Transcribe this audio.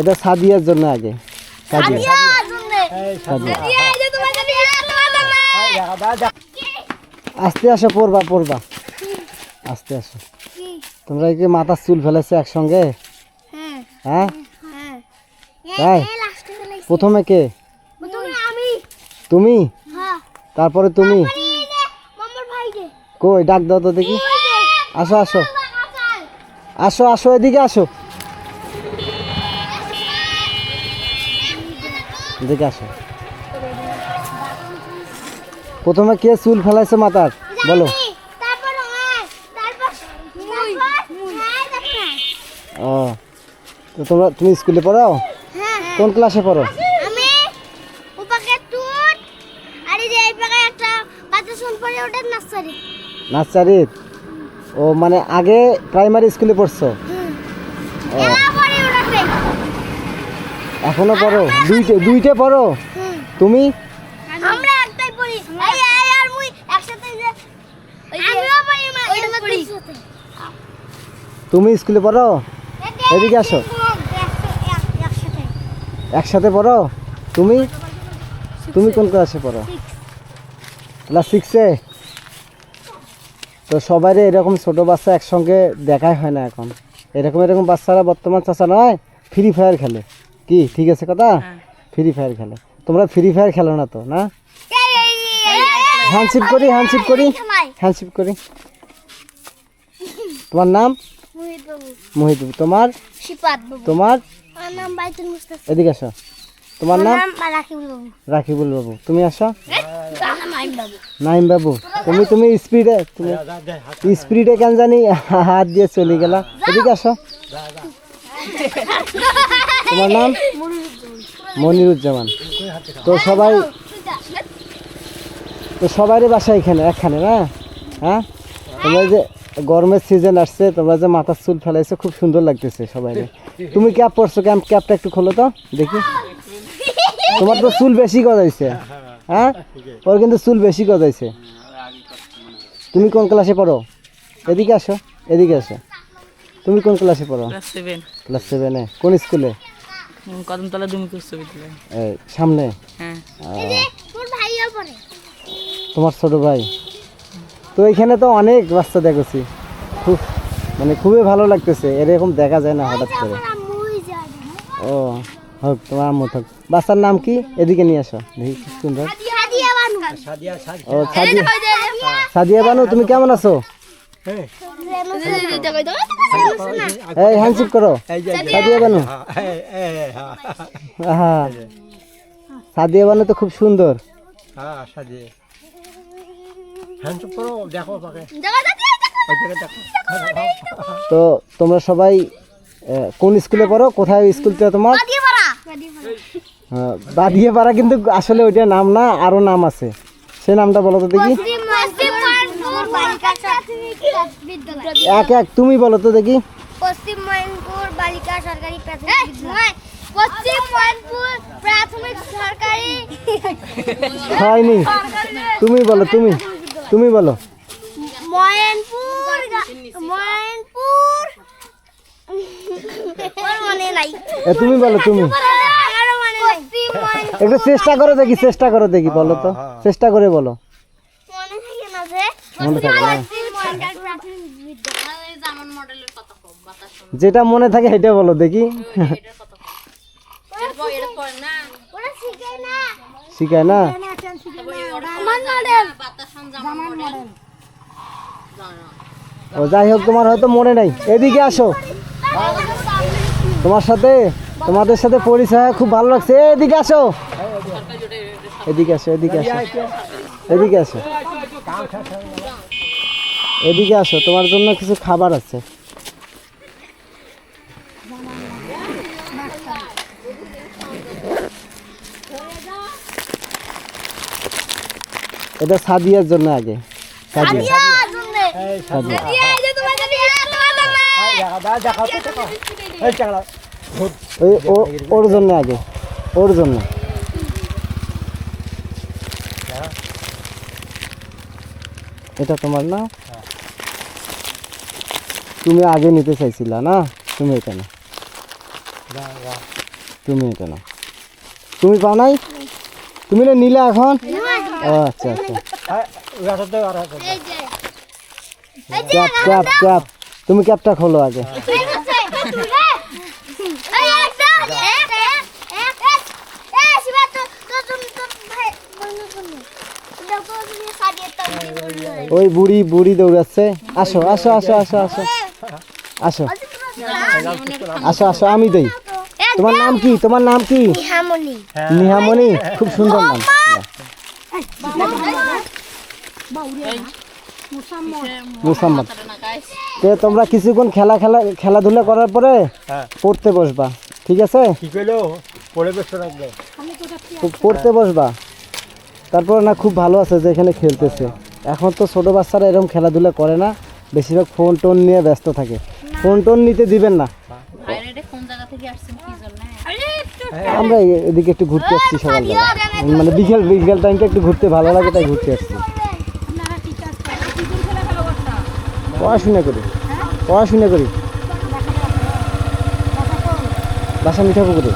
এটা সাদিয়ার জন্য আগে। সাদিয়া। আস্তে আসো পড়বা পড়বা। আস্তে আসো। তোমরা কি মাথার চুল ফেলেছে একসঙ্গে? হ্যাঁ। তাই? প্রথমে কে? তুমি? হ্যাঁ। তারপরে তুমি? কই ডাক দাও তো দেখি। আসো আসো। আসো আসো এদিকে আসো। এদিকে আসো। প্রথমে কে চুল ফেলাইছে মাথার? বলো। তারপর আমার তারপর মুই হ্যাঁ দেখা ও তো তোমরা তুমি স্কুলে পড়ো হ্যাঁ কোন ক্লাসে পড়ো? নার্সারি। ও মানে আগে প্রাইমারি স্কুলে পড়ছো? ও। এখনও পড়ো? দুইটে দুইটে পড়ো? তুমি? আমরা একটাই পড়ি। এই এই আর মুই একসাথে যে আমিও পড়ি মা ওইটা পড়ি। তুমি স্কুলে পড়ো? এদিকে আসো। একসাথে। একসাথে পড়ো? তুমি? তুমি কোন ক্লাসে পড়ো? ক্লাস সিক্সে তো সবারই এরকম ছোট বাচ্চা একসঙ্গে দেখাই হয় না এখন। এরকম এরকম বাচ্চারা বর্তমান চাচা নয় ফ্রি ফায়ার খেলে। কি? ঠিক আছে কথা? ফ্রি ফায়ার খেলে। তোমরা ফ্রি ফায়ার খেলো না তো না? হ্যান্ডশিপ করি হ্যান্ডশিপ করি। হ্যান্ডশিপ করি। তোমার নাম? মোহিত তোমার? তোমার? আমার নাম বাইতুল মুস্তাফা এদিকে আসো। তোমার নাম? রাকিবুল বাবু রাকিবুল বাবু। তুমি আসো। তার নাম বাবু। নাইম বাবু। তুমি তুমি স্পিডে তুমি স্পিডে কেন জানি হাত দিয়ে চলে গেলা। এদিকে আসো। তোমার নাম? মনিরুজ্জামান। তো সবাই তো সবারই বাসা এখানে একখানে না? হ্যাঁ? তোমরা যে গরমের সিজন আসছে তোমরা যে মাথার চুল ফেলাইছো খুব সুন্দর লাগতেছে সবাই তুমি ক্যাপ পরছো ক্যাম্প ক্যাপটা একটু খোলো তো দেখি। তোমার তো চুল বেশি গজাইছে হ্যাঁ? ওর কিন্তু চুল বেশি গজাইছে। তুমি কোন ক্লাসে পড়ো? এদিকে আসো এদিকে আসো। তুমি কোন ক্লাসে পড়ো? ক্লাস সেভেন ক্লাস সেভেনে কোন স্কুলে কদমতলা উচ্চ বিদ্যালয় সামনে? হ্যাঁ। তোমার ছোট ভাই? তো এখানে তো অনেক বাচ্চা দেখেছি। খুব মানে খুবই ভালো লাগতেছে। এরকম দেখা যায় না হঠাৎ করে। ও হোক তোমার আম্মু থাক। বাচ্চার নাম কি? এদিকে নিয়ে আসো। দেখি খুব সুন্দর। সাদিয়া বানু। ও সাদিয়া। সাদিয়া বানু তুমি কেমন আছো? খুব সুন্দর হ্যাঁ তো তোমরা সবাই কোন স্কুলে পড়ো কোথায় স্কুলটা তোমার হ্যাঁ, বাদিয়ে পাড়া কিন্তু আসলে ওইটা নাম না আরও নাম আছে সে নামটা বলো তো দেখি পশ্চিম ময়নপুর বালিকা প্রাথমিক বিদ্যালয় এক এক তুমি বলো তো দেখি। পশ্চিম ময়নপুর বালিকা সরকারি প্রাথমিক বিদ্যালয়। পশ্চিম ময়নপুর প্রাথমিক সরকারি হয়নি। তুমি বলো তুমি তুমি বলো। ময়নপুর গা- ময়নপুর। মনে নাই। তুমি বলো তুমি। মনে একটু চেষ্টা করো দেখি চেষ্টা করো দেখি বলো তো। চেষ্টা করে বলো মনে থাকে না যে মনে থাকে না পশ্চিম ময়নপুর প্রাথমিক বিদ্যালয় যেটা মনে থাকে সেটা বলো দেখি। না। শিখায় না। ও যাই হোক তোমার হয়তো মনে নাই। এদিকে আসো। তোমার সাথে তোমাদের সাথে পরিচয় খুব ভালো লাগছে। এদিকে আসো। এদিকে আসো এদিকে আসো। এদিকে আসো। এদিকে আসো তোমার জন্য কিছু খাবার আছে। এটা সাদিয়ার জন্য আগে। সাদিয়া। ওর জন্য আগে। ওর জন্য। এটা তোমার না? তুমি আগে নিতে চাইছিলা না? তুমি এখানে। তুমি এটা না। তুমি পাও নাই? তুমি না নিলে এখন? ও আচ্ছা আচ্ছা। এই যে। Cap cap cap. তুমি ক্যাপটা খোলো আগে এই হচ্ছে এই একটা এক এক এক এই শিবা তো তো তুমি তো ভাই বন্ধু বন্ধু দেখো তুমি সাজিয়ে তো ওই বুড়ি বুড়ি দৌড়াচ্ছে। আসো আসো আসো আসো আসো। আসো। আসো আসো আমি দেই। তোমার নাম কি? তোমার নাম কি? নিহামণি। খুব সুন্দর নাম। মুসাম্মদ। তো তোমরা কিছুক্ষণ খেলা খেলা খেলাধুলা করার পরে পড়তে বসবা। ঠিক আছে? পড়তে বসবা। তারপর না খুব ভালো আছে যে এখানে খেলতেছে। এখন তো ছোট বাচ্চারা এরকম খেলাধুলা করে না, বেশিরভাগ ফোন টোন নিয়ে ব্যস্ত থাকে। ফোন টোন নিতে দিবেন না। আমরা এদিকে একটু ঘুরতে আসছি সকালবেলা মানে বিকেল বিকেল টাইমটা একটু ঘুরতে ভালো লাগে, তাই ঘুরতে আসছি। পড়াশোনা করি। পড়াশোনা করি। বাসা মিঠাপুকুরে।